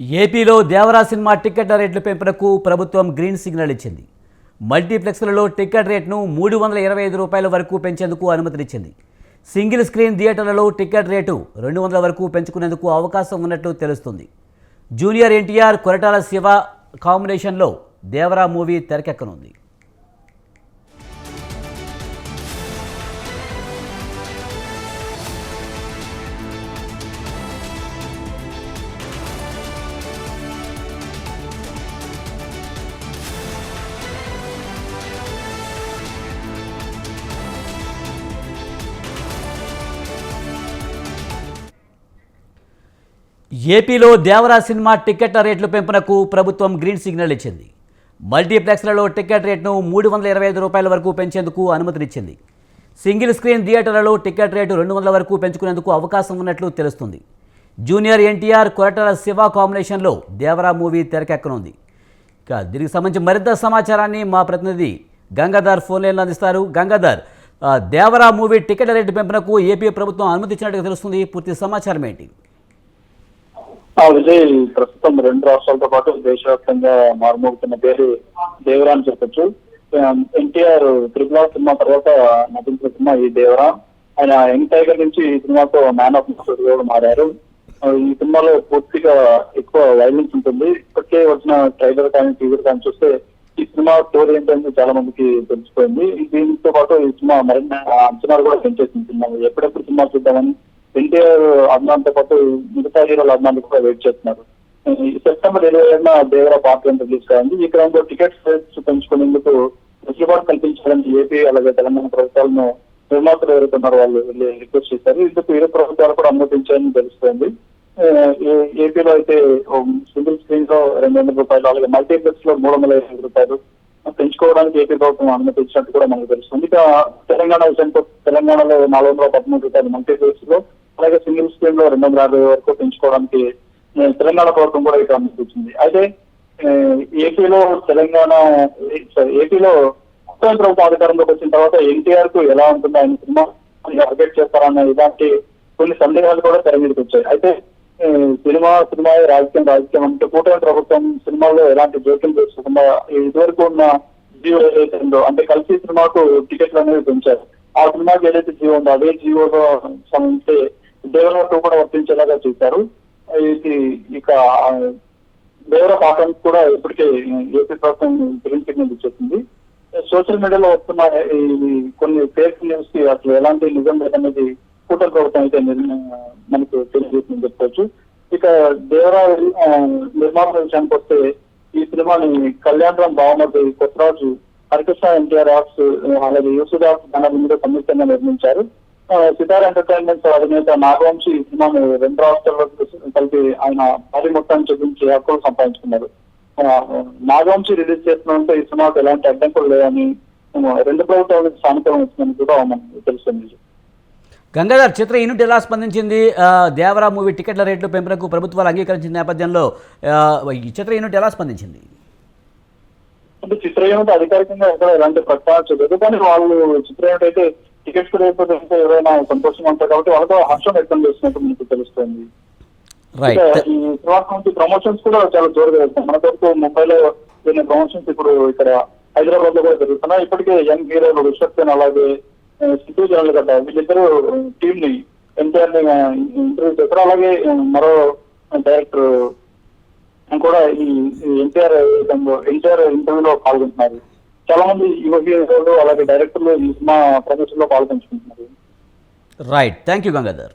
ఏపీలో దేవరా సినిమా టికెట్ల రేట్ల పెంపునకు ప్రభుత్వం గ్రీన్ సిగ్నల్ ఇచ్చింది. మల్టీప్లెక్స్లలో టికెట్ రేట్ను మూడు వందల ఇరవై ఐదు రూపాయల వరకు పెంచేందుకు అనుమతినిచ్చింది. సింగిల్ స్క్రీన్ థియేటర్లలో టికెట్ రేటు రెండు వందల వరకు పెంచుకునేందుకు అవకాశం ఉన్నట్లు తెలుస్తుంది. జూనియర్ ఎన్టీఆర్ కొరటాల శివ కాంబినేషన్లో దేవరా మూవీ తెరకెక్కనుంది. ఏపీలో దేవరా సినిమా టికెట్ల రేట్ల పెంపునకు ప్రభుత్వం గ్రీన్ సిగ్నల్ ఇచ్చింది. మల్టీప్లెక్స్లలో టికెట్ రేట్ను మూడు వందల ఇరవై ఐదు రూపాయల వరకు పెంచేందుకు అనుమతినిచ్చింది. సింగిల్ స్క్రీన్ థియేటర్లలో టికెట్ రేటు రెండు వందల వరకు పెంచుకునేందుకు అవకాశం ఉన్నట్లు తెలుస్తుంది. జూనియర్ ఎన్టీఆర్ కొరటాల శివ కాంబినేషన్లో దేవరా మూవీ తెరకెక్కనుంది. ఇక దీనికి సంబంధించి మరింత సమాచారాన్ని మా ప్రతినిధి గంగాధర్ ఫోన్ లైన్లో అందిస్తారు. Gangadhar Devara movie ticket rate పెంపునకు AP ప్రభుత్వం అనుమతించినట్టుగా తెలుస్తుంది. పూర్తి సమాచారం ఏంటి? విజయ్ ప్రస్తుతం రెండు రాష్ట్రాలతో పాటు దేశవ్యాప్తంగా మారుమోగుతున్న పేరు దేవరా అని చెప్పొచ్చు. ఎన్టీఆర్ త్రిపుల సినిమా తర్వాత నటించిన సినిమా ఈ దేవరా ఆయన యంగ్ టైగర్ నుంచి ఈ సినిమాతో మ్యాన్ ఆఫ్ మాస్టర్ కూడా మారారు. ఈ సినిమాలో పూర్తిగా ఎక్కువ వైలెన్స్ ఉంటుంది. ఇప్పటికే వచ్చిన ట్రైలర్ కానీ టీజర్ కానీ చూస్తే ఈ సినిమా స్టోరీ ఏంటంటే చాలా మందికి తెలిసిపోయింది. దీంతో పాటు ఈ సినిమా మరిన్ని అంచనాలు కూడా పెంచేసింది సినిమా. ఎప్పుడెప్పుడు సినిమా చూద్దామని ఎన్టీఆర్ అభిమానులతో పాటు మిగతా హీరోల అభిమానులు కూడా వెయిట్ చేస్తున్నారు. ఈ సెప్టెంబర్ ఇరవై ఏడున దేవర పార్టీ రిలీజ్ కాయింది ఈ క్రమంలో టికెట్స్ రేట్స్ పెంచుకునేందుకు వెసులుబాటు కల్పించాలని ఏపీ అలాగే తెలంగాణ ప్రభుత్వాలను నిర్మాతలు ఎవరుతున్నారో వాళ్ళు వెళ్ళి రిక్వెస్ట్ చేశారు. ఇందుకు ఇరు ప్రభుత్వాలు కూడా అనుమతించాయని తెలుస్తోంది. ఏ- ఏపీలో అయితే సింగిల్ స్క్రీన్లో రెండు వందల రూపాయలు అలాగే మల్టీప్లెక్స్లో మూడు వందల ఐదు రూపాయలు పెంచుకోవడానికి ఏపీ ప్రభుత్వం అనుమతించినట్టు కూడా మనకు తెలుస్తుంది. ఇక తెలంగాణ విషయానికి తెలంగాణలో నాలుగు వందల పదమూడు రూపాయలు మల్టీప్లెక్స్లో అలాగే సింగిల్ స్క్రీన్లో రెండు వందల అరవై వరకు పెంచుకోవడానికి తెలంగాణ ప్రభుత్వం కూడా ఇక్కడ అనుమతించింది అయితే ఏపీలో తెలంగాణ సారీ, ఏపీలో కొత్త ప్రభుత్వం అధికారంలోకి వచ్చిన తర్వాత ఎన్టీఆర్కు ఎలా ఉంటుంది ఆయన సినిమా అప్డేట్ చేస్తారన్న ఇలాంటి కొన్ని సందేహాలు కూడా తెర మీదకి వచ్చాయి. అయితే సినిమా సినిమా రాజకీయం రాజకీయం అంటే కూటమి ప్రభుత్వం సినిమాలో ఎలాంటి జోక్యం చేసుకోకుండా ఇదివరకు ఉన్న జియో ఏదైతే ఉందో అంటే కలిసి సినిమాకు టికెట్లు అనేవి పెంచారు. ఆ సినిమాకి ఏదైతే జియో ఉందో అదే జియోలో సంబంధించి దేవరాకు కూడా వర్తించేలాగా చూశారు. ఇది ఇక ఆ, దేవర కూడా ఇప్పటికే ఏపీ ప్రభుత్వం గ్రీన్ సిగ్నల్ ఇచ్చేసింది సోషల్ మీడియాలో వస్తున్న ఈ కొన్ని ఫేక్ న్యూస్కి అసలు ఎలాంటి నిజం లేదనేది కూటమి ప్రభుత్వం అయితే మనకు తెలియజేసిందని చెప్పుకోవచ్చు. ఇక దేవరా నిర్మాణ విషయానికి వస్తే ఈ సినిమాని కళ్యాణ్ రామ్ బావమతి కొత్తరాజు హరికృష్ణ ఎన్టీఆర్ ఆర్ట్స్ అలాగే యూసుదాస్ బ్యానర్ మీద సంయుక్తంగా నిర్మించారు. సితార్ ఎంటర్టైన్మెంట్ అధినేత నాగవంశీ ఈ సినిమాను రెండు రాష్ట్రాల్లో కలిపి ఆయన భారీ మొత్తాన్ని చూపించి హక్కులు సంపాదించుకున్నారు. నాగవంశీ రిలీజ్ చేస్తున్నంత ఈ సినిమాకు ఎలాంటి అడ్డంకులు లేవని ఆ, రెండు ప్రభుత్వాలకు సానుకూలం ఇస్తుందని కూడా మనకు తెలుస్తుంది. గంగాధర్ చిత్ర యూనిట్ ఎలా స్పందించింది? దేవరా మూవీ టికెట్ల రేట్లు పెంపునకు ప్రభుత్వాలు అంగీకరించిన నేపథ్యంలో ఈ చిత్ర యూనిట్ ఎలా స్పందించింది? అంటే చిత్రయూనిట్ అధికారికంగా ఎక్కడ ఎలాంటి ప్రకటన చేయలేదు కానీ వాళ్ళు చిత్రయూనిట్ అయితే టికెట్స్ లేకపోతే ఇంకా ఎవరైనా సంతోషం అంటారు కాబట్టి వాళ్ళతో హర్షం వ్యక్తం చేసినట్టు మనకు తెలుస్తుంది. ఈ సినిమా నుంచి ప్రమోషన్స్ కూడా చాలా జోరుగా వెళ్తాయి మన వరకు ముంబైలో జరిగిన ప్రమోషన్స్ ఇప్పుడు ఇక్కడ హైదరాబాద్లో కూడా జరుగుతున్నాయి. ఇప్పటికే యంగ్ హీరోలు విశ్వక్సేన్ అలాగే ఆ, సిద్ధు జనాలు కదా వీళ్ళిద్దరు టీమ్ని ఎన్టీఆర్ని ఇంటర్వ్యూ చేస్తారు. అలాగే మరో డైరెక్టర్ కూడా ఈ ఎన్టీఆర్ ఎన్టీఆర్ ఇంటర్వ్యూలో పాల్గొంటున్నారు. చాలా మంది యువకులు అలాగే డైరెక్టర్లు మా సినిమా ప్రదర్శనలో పాల్గొంటున్నారు. Right thank you Gangadhar